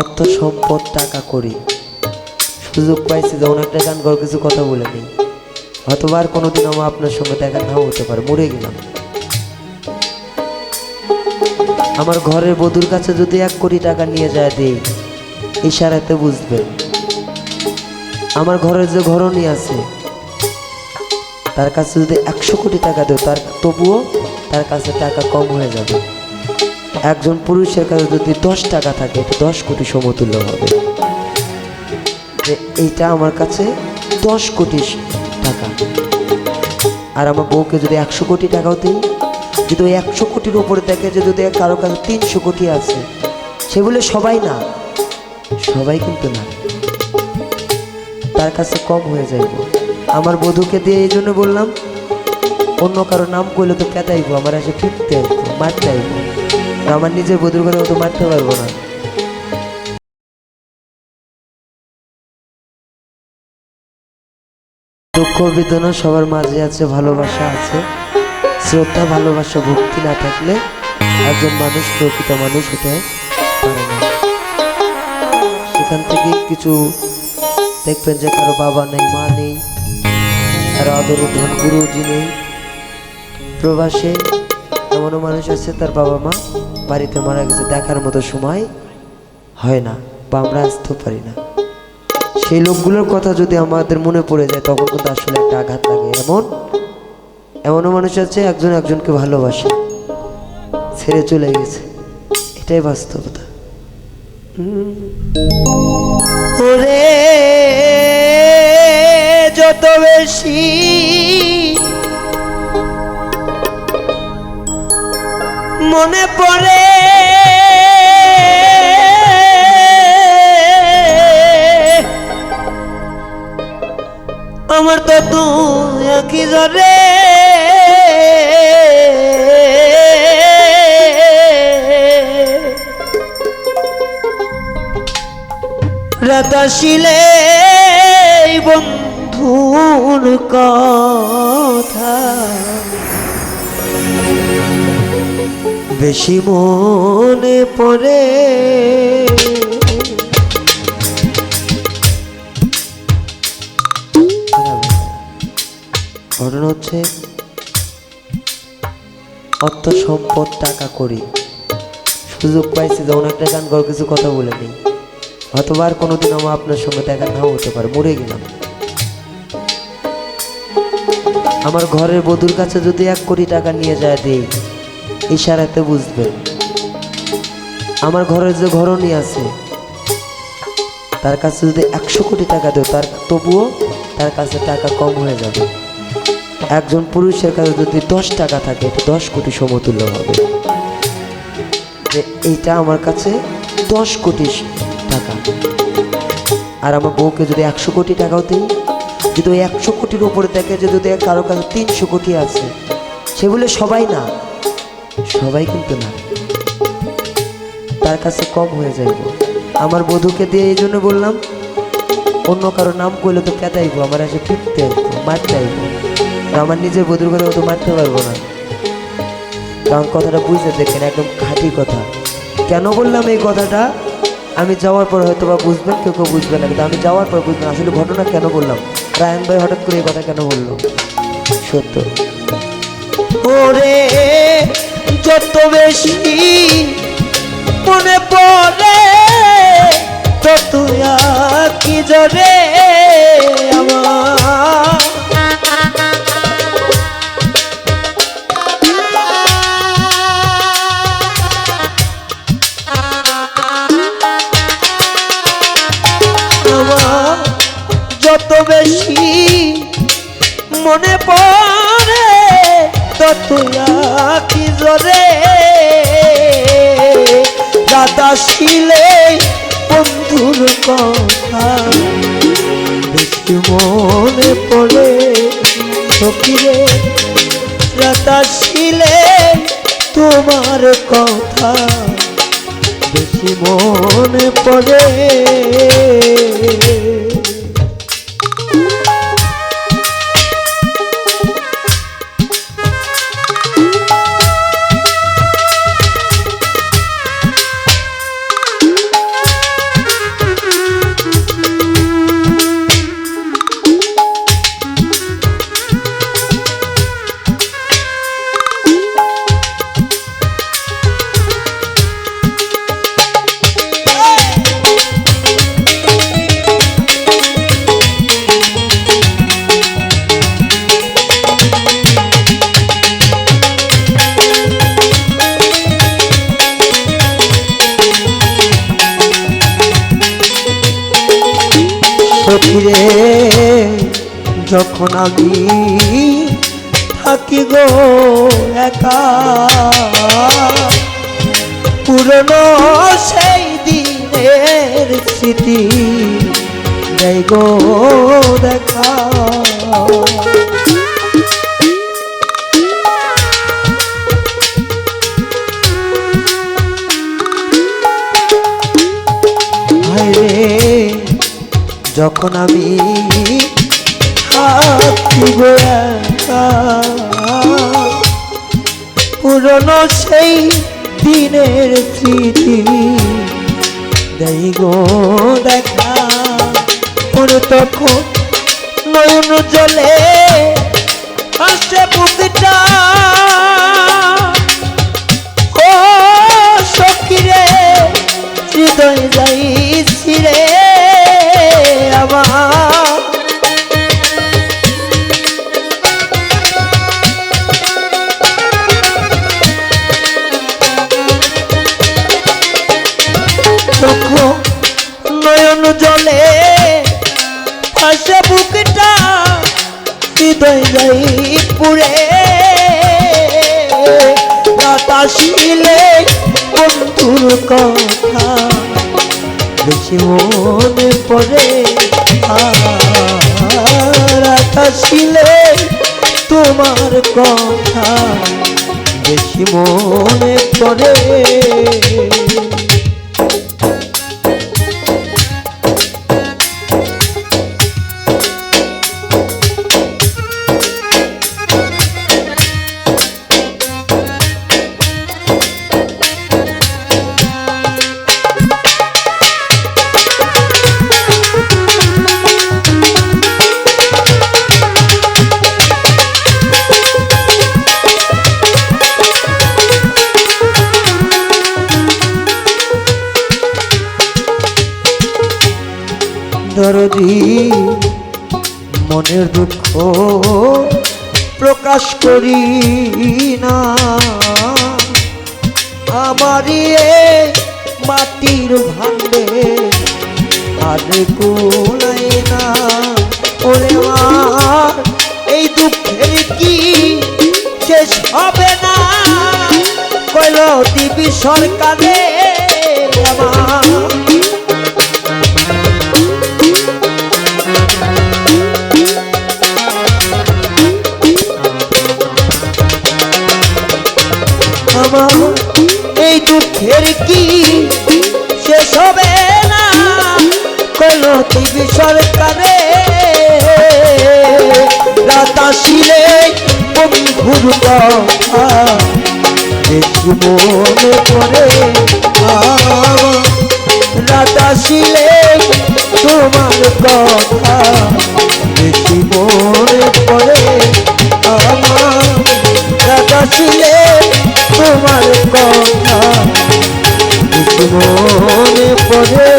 অর্থ, সম্পদ, টাকা করি। সুযোগ পাইছি যখন একটা গান করার কিছু কথা বলে নেই। হয়তো আর কোনোদিন আমার আপনার সঙ্গে দেখা নাও হতে পারে, মরে গেলাম। আমার ঘরের বধুর কাছে যদি এক কোটি টাকা নিয়ে যায় দিই ইশারাতে বুঝবেন। আমার ঘরের যে ঘরণী আছে, তার কাছে যদি একশো কোটি টাকা দেয় তার তবুও তার কাছে টাকা কম হয়ে যাবে। একজন পুরুষের কাছে যদি দশ টাকা থাকে দশ কোটি সমতুল্য হবে। যে এইটা আমার কাছে দশ কোটি টাকা। আর আমার বউকে যদি একশো কোটি টাকাও দিই, যদি ওই একশো কোটির উপরে দেখে যে যদি কারও কাছে তিনশো কোটি আছে সেগুলো সবাই না, সবাই কিন্তু না। তার কাছে কম হয়ে যাইব। আমার বধূকে দিয়ে এই জন্য বললাম, অন্য কারও নাম করলে তো কেটাইবো আমার এসে ফিরতে আইবো মারতে আইবো আমার নিজের বধুর কথা তো মারতে পারব না। দুঃখ, বেদনা সবার মাঝে আছে, ভালোবাসা আছে। শ্রদ্ধা, ভালোবাসা, ভক্তি না থাকলে একজন মানুষ, প্রকৃত মানুষ হতে পারে না। সেখান থেকে কিছু দেখবেন যে কারও বাবা নেই, মা নেই, কারও আদর ধন গুরুজি নেই প্রবাসে এমনও মানুষ আছে, তার বাবা মা বাড়িতে মারা গেছে দেখার মতো সময় হয় না বা আমরা আসতেও পারি না। সেই লোকগুলোর কথা যদি আমাদের মনে পড়ে যায়, তখন কিন্তু আসলে একটা আঘাত লাগে। এমন, এমনও মানুষ আছে, একজন একজনকে ভালোবাসে, ছেড়ে চলে গেছে। এটাই বাস্তবতা। ওরে, যত বেশি মনে পড়ে। আমার তো তুই একই জরে রাতাশিলে বন্ধুর কথা। বেশি মনে পড়ে। ঘটনা হচ্ছে, অর্থ সম্পদ টাকা করি। সুযোগ পাইছি যখন একটা গান করার কিছু কথা বলে নেই। হয়তো আর কোনোদিন আমার আপনার সঙ্গে দেখা নাও হতে পারে, মরে গেলাম। আমার ঘরের বধুর কাছে যদি এক কোটি টাকা নিয়ে যায় দিই ইশারাতে বুঝবেন আমার ঘরের যে ঘরণী আছে, তার কাছে যদি একশো কোটি টাকা দেয় তার তবুও তার কাছে টাকা কম হয়ে যাবে। একজন পুরুষের কাছে যদি দশ টাকা থাকে এটা দশ কোটি সমতুল্য হবে। যে এইটা আমার কাছে দশ কোটি টাকা। আর আমার বউকে যদি একশো কোটি টাকাও দিই, যদি ওই একশো কোটির উপরে দেখে যে যদি কারও কাছে তিনশো কোটি আছে সেগুলো সবাই না। সবাই কিন্তু না। তার কাছে কম হয়ে যাইব। আমার বধুকে দিয়ে এই জন্য বললাম, অন্য কারও নাম করলে তো কেটাইবো আমার এসে ফিরতে আইবো মারতে আর আমার নিজের বধুর কথা তো মারতে পারব না। কারণ কথাটা বুঝতে দেখেন, একদম খাঁটি কথা। কেন বললাম এই কথাটা? আমি যাওয়ার পর হয়তো বা বুঝবেন, কেউ কেউ বুঝবে না, কিন্তু আমি যাওয়ার পর বুঝবেন, আসলে ঘটনা কেন বললাম? রায়ন ভাই হঠাৎ করে এই কথা কেন বলল? সত্য। ওরে যত বেশি মনে পড়ে তত কি জরে আমার। বেশি মনে পড়ে তত জরে রাতা শিলে বন্ধুর কথা। বেশি মনে পড়ে সখিরে রাতা শিলে তোমার কথা। বেশি মনে পড়ে যখন আমি থাকি গো একা পুরনো সেই দিনের স্মৃতি দেয় গো দেখা। যখন আমি পুরনো সেই দিনের স্মৃতি দেই গো দেখা। পুরো তখন নয়ন জলে আসে বুকটা আসে বুকটা, হৃদয় যাই পুরে রাত আসিলে বন্ধুর কথা, বেশি মনে পড়ে। আসিলে তোমার কথা, বেশি মনে পড়ে। মনের দুঃখ প্রকাশ করি না। আমারই মাটির ভান্ডে আর কুলাই না। ওরে আমার, এই দুঃখের কি শেষ হবে না? কইল দিবি সরকারে টিভি সরকারে রাত আসিলে বন্ধুর মনে আমার রাত আসিলে তোমার কথা। বেশি মনে পড়ে আমার রাত আসিলে তোমার কথা। বেশি মনে পড়ে